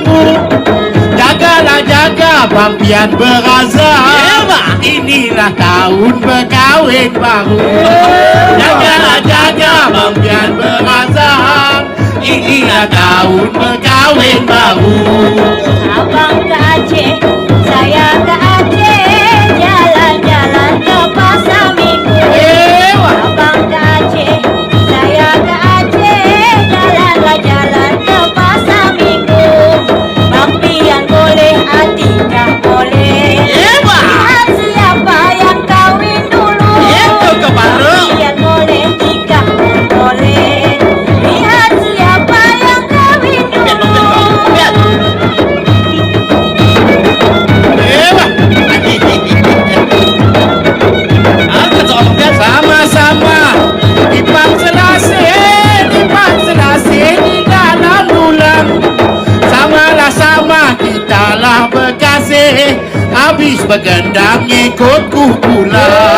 kamu Jagalah jaga pampian beraza. Yeah, Inilah tahun berkahwin baru. Jagalah jaga pampian beraza. Inilah tahun berkahwin baru. Abang ke Aceh, saya ke Aceh. Jalan-jalan ke pasar minggu. Eh, Abang ke Aceh, saya ke Aceh begendam ikut ku pulang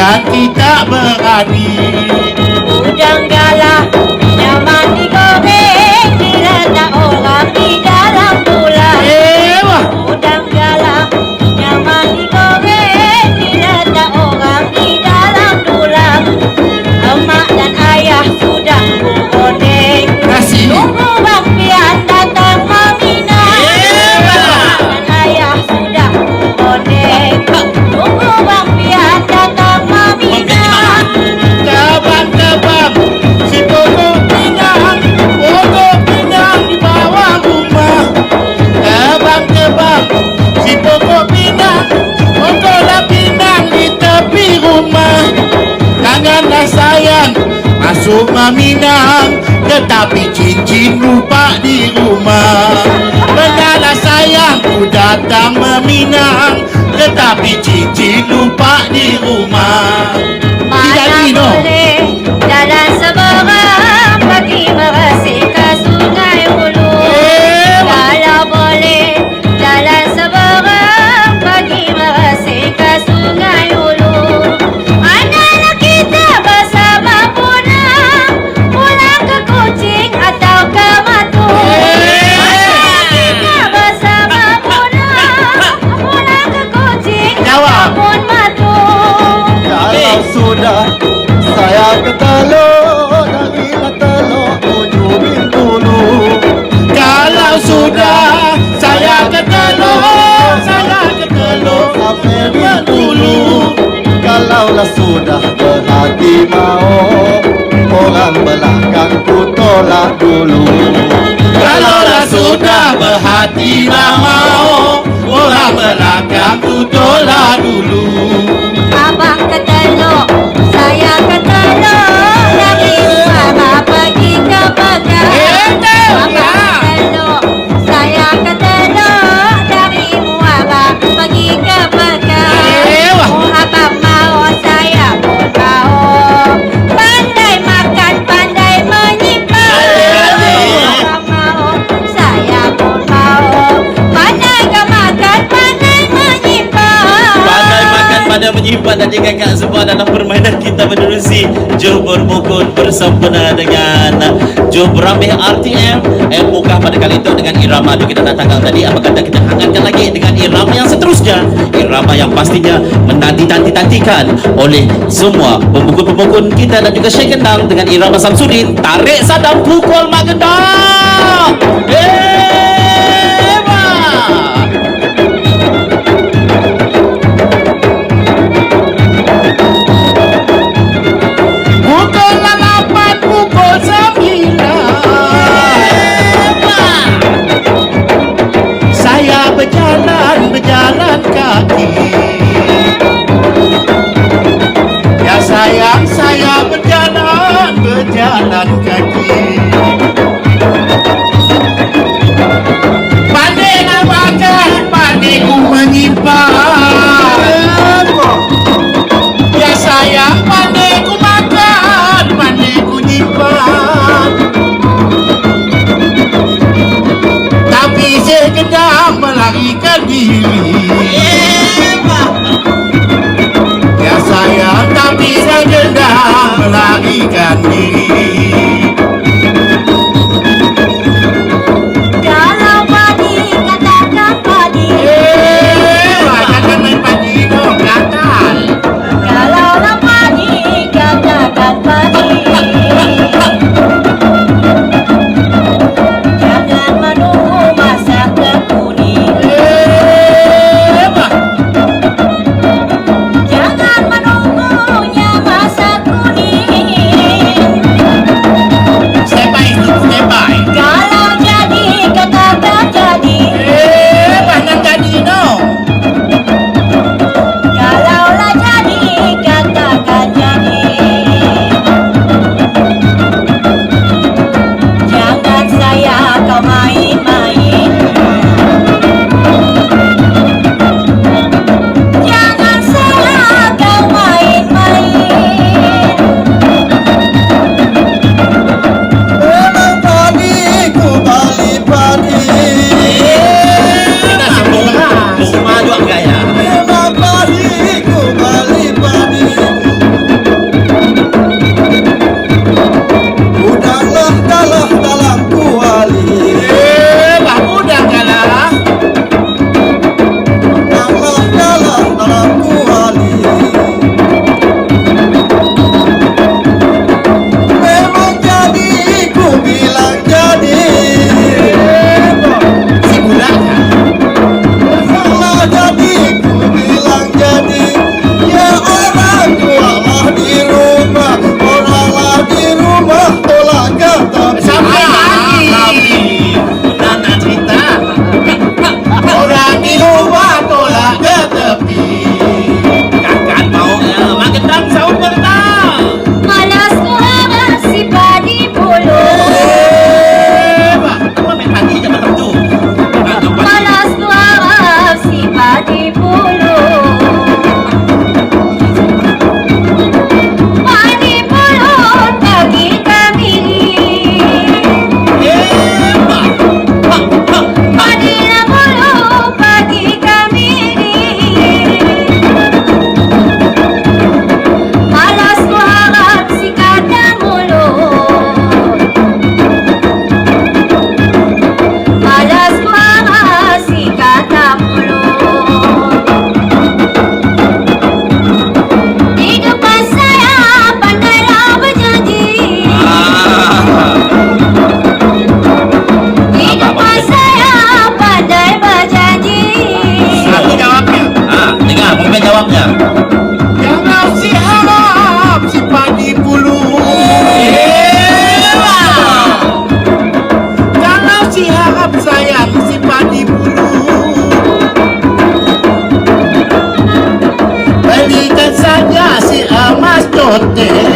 yang tidak berani. Luigi. Gulu kita menerusi Jom bermukun bersempena dengan Jom beramih RTM Eh muka pada kali itu dengan irama tu kita datangkan tadi. Apa kata kita hangatkan lagi dengan irama yang seterusnya? Irama yang pastinya menanti-tanti-tantikan Oleh semua pemukun-pemukun kita dan juga Syekh Kendang Dengan irama Samsudin. Tarik sadam pukul Magendang Yeay ustedes.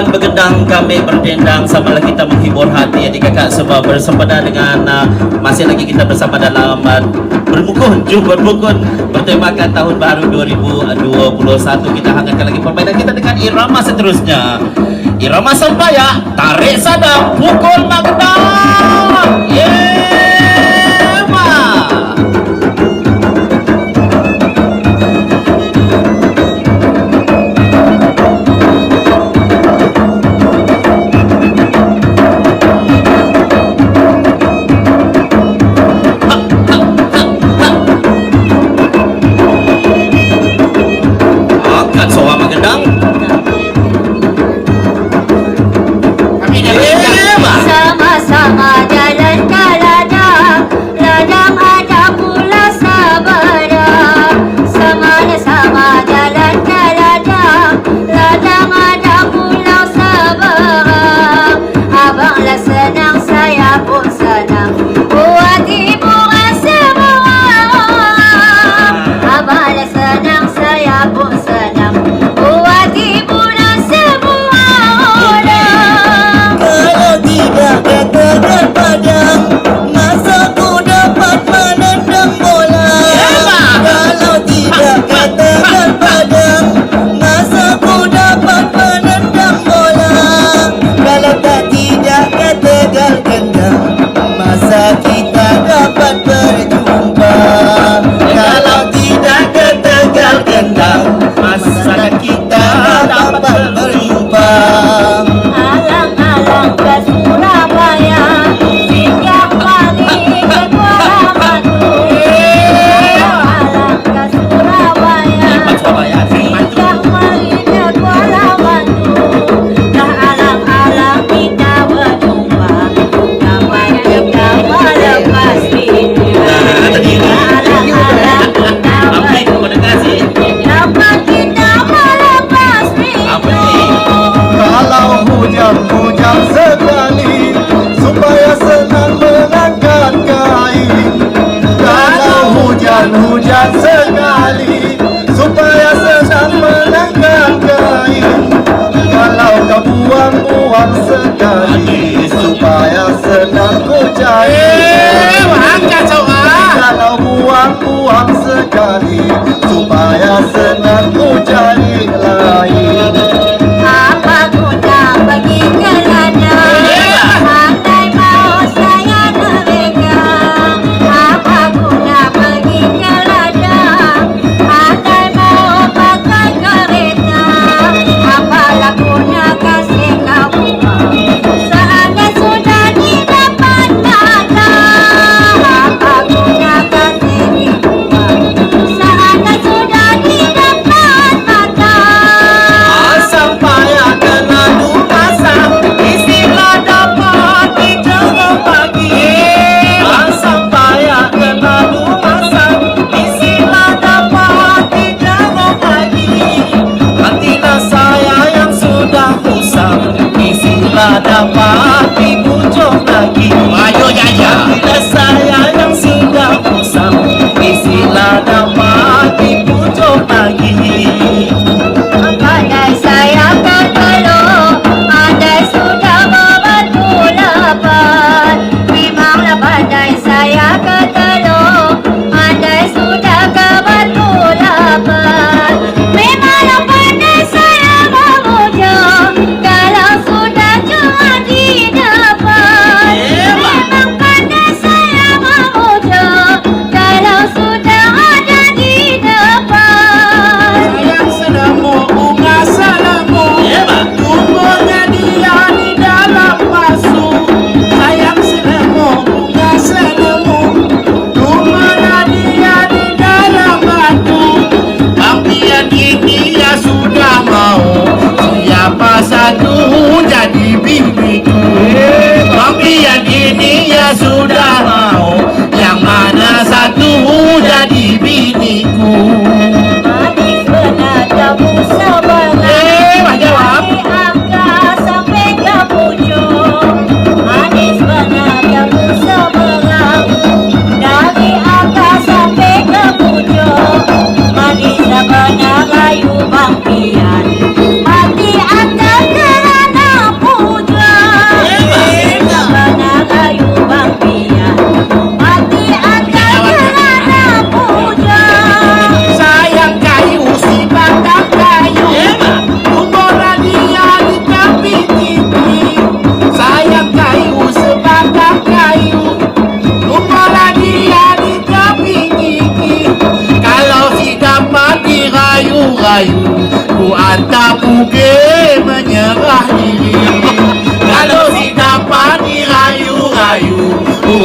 Kawan begendang kami berdendang lagi kita menghibur hati. Adik kakak semua bersempena dengan uh, masih lagi kita bersama dalam uh, bermukun jumpa bermukun bertemakan tahun baru 2021 kita hangatkan lagi permainan kita dengan irama seterusnya. Irama sampai ya tarik sadar pukul Magdang yeah.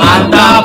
Ku antar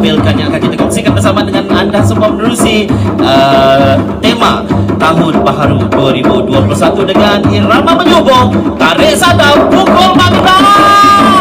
tampilkan. Yang akan kita kongsikan bersama dengan anda semua menerusi uh, tema Tahun Baharu 2021 dengan Irama Menyubung Tarik Sadar Pukul Magdalena